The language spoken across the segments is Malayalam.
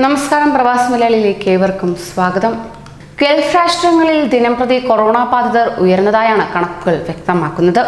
നമസ്കാരം പ്രവാസ മലയാളിയിലേക്ക് ഏവർക്കും സ്വാഗതം. ഗൾഫ് രാഷ്ട്രങ്ങളിൽ ദിനംപ്രതി കൊറോണ ബാധിതർ ഉയർന്നതായാണ് കണക്കുകൾ വ്യക്തമാക്കുന്നത്.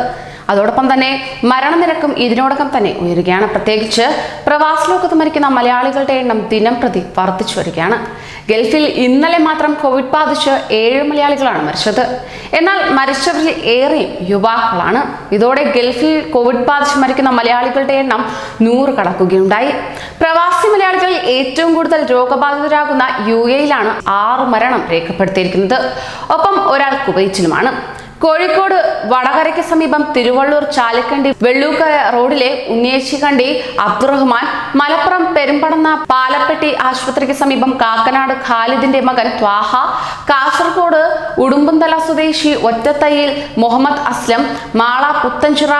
അതോടൊപ്പം തന്നെ മരണനിരക്കും ഇതിനോടകം തന്നെ ഉയരുകയാണ്. പ്രത്യേകിച്ച് പ്രവാസ ലോകത്ത് മരിക്കുന്ന മലയാളികളുടെ എണ്ണം ദിനം പ്രതി വർദ്ധിച്ചു വരികയാണ്. ഗൾഫിൽ ഇന്നലെ മാത്രം കോവിഡ് ബാധിച്ച് ഏഴ് മലയാളികളാണ് മരിച്ചത്. എന്നാൽ മരിച്ചവരിൽ ഏറെയും യുവാക്കളാണ്. ഇതോടെ ഗൾഫിൽ കോവിഡ് ബാധിച്ച് മരിക്കുന്ന മലയാളികളുടെ എണ്ണം നൂറ് കടക്കുകയുണ്ടായി. പ്രവാസി മലയാളികളിൽ ഏറ്റവും കൂടുതൽ രോഗബാധിതരാകുന്ന യു എയിലാണ് ആറ് മരണം രേഖപ്പെടുത്തിയിരിക്കുന്നത്. ഒപ്പം ഒരാൾ കുവൈറ്റിലുമാണ്. കോഴിക്കോട് വടകരയ്ക്ക് സമീപം തിരുവള്ളൂർ ചാലിക്കണ്ടി വെള്ളൂക്കര റോഡിലെ ഉണ്ണിയേച്ചിക്കണ്ടി അബ്ദുറഹ്മാൻ മലപ്പുറം പെരുമ്പടന്ന പാലപ്പെട്ടി ആശുപത്രിക്ക് സമീപം കാക്കനാട് ഖാലിദിന്റെ മകൻ ത്വാഹ കാസർഗോഡ് ഉടുമ്പന്തല സ്വദേശി ഒറ്റത്തയ്യിൽ മുഹമ്മദ് അസ്ലം മാള പുത്തഞ്ചിറ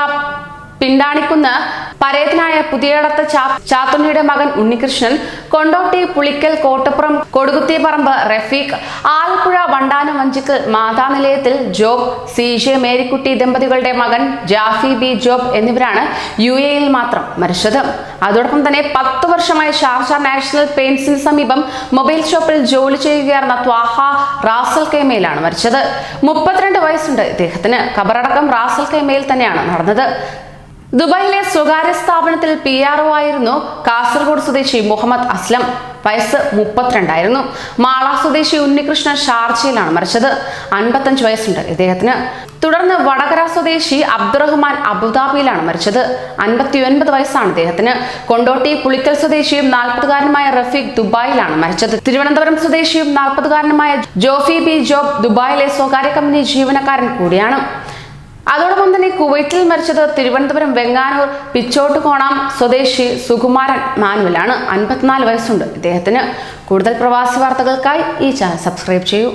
പിണ്ടാണിക്കുന്ന് പരേതനായ പുതിയടത്ത് ചാത്തുണ്ണിയുടെ മകൻ ഉണ്ണികൃഷ്ണൻ കൊണ്ടോട്ടി പുളിക്കൽ കോട്ടപ്പുറം കൊടുകുത്തിപ്പറമ്പ് റഫീഖ് ആലപ്പുഴ വണ്ടാനം വഞ്ചിക്കൽ മാതാനിലയത്തിൽ ജോബ് സി ജെ മേരിക്കുട്ടി ദമ്പതികളുടെ മകൻ ജാഫി ബി ജോബ് എന്നിവരാണ് യു എയിൽ മാത്രം മരിച്ചത്. അതോടൊപ്പം തന്നെ പത്ത് വർഷമായി ഷാർജ നാഷണൽ പെയിന്റ്സിന് സമീപം മൊബൈൽ ഷോപ്പിൽ ജോലി ചെയ്യുകയായിരുന്ന ത്വാഹ റാസൽ കൈമയിലാണ് മരിച്ചത്. മുപ്പത്തിരണ്ട് വയസ്സുണ്ട് ഇദ്ദേഹത്തിന്. ഖബറടക്കം റാസൽ കൈമയിൽ തന്നെയാണ് നടന്നത്. ദുബായിലെ സ്വകാര്യ സ്ഥാപനത്തിൽ പി ആർ ഒ ആയിരുന്നു കാസർഗോഡ് സ്വദേശി മുഹമ്മദ് അസ്ലം. വയസ്സ് മുപ്പത്തിരണ്ടായിരുന്നു. മാള സ്വദേശി ഉണ്ണികൃഷ്ണൻ ഷാർജയിലാണ് മരിച്ചത്. അൻപത്തഞ്ച് വയസ്സുണ്ട് ഇദ്ദേഹത്തിന്. തുടർന്ന് വടകര സ്വദേശി അബ്ദുറഹ്മാൻ അബുദാബിയിലാണ് മരിച്ചത്. അൻപത്തി ഒൻപത് വയസ്സാണ് ഇദ്ദേഹത്തിന്. കൊണ്ടോട്ടി പുളിക്കൽ സ്വദേശിയും നാൽപ്പതുകാരനുമായ റഫീഖ് ദുബായിലാണ് മരിച്ചത്. തിരുവനന്തപുരം സ്വദേശിയും നാൽപ്പതുകാരനുമായ ജോഫി ബി ജോബ് ദുബായിലെ സ്വകാര്യ കമ്പനി ജീവനക്കാരൻ കൂടിയാണ്. അതോടൊപ്പം തന്നെ കുവൈറ്റിൽ മരിച്ചത് തിരുവനന്തപുരം വെങ്ങാനൂർ പിച്ചോട്ടുകോണം സ്വദേശി സുകുമാരൻ മാനുവലാണ്. അൻപത്തിനാല് വയസ്സുണ്ട്. ഇദ്ദേഹത്തിന് കൂടുതൽ പ്രവാസി വാർത്തകൾക്കായി ഈ ചാനൽ സബ്സ്ക്രൈബ് ചെയ്യൂ.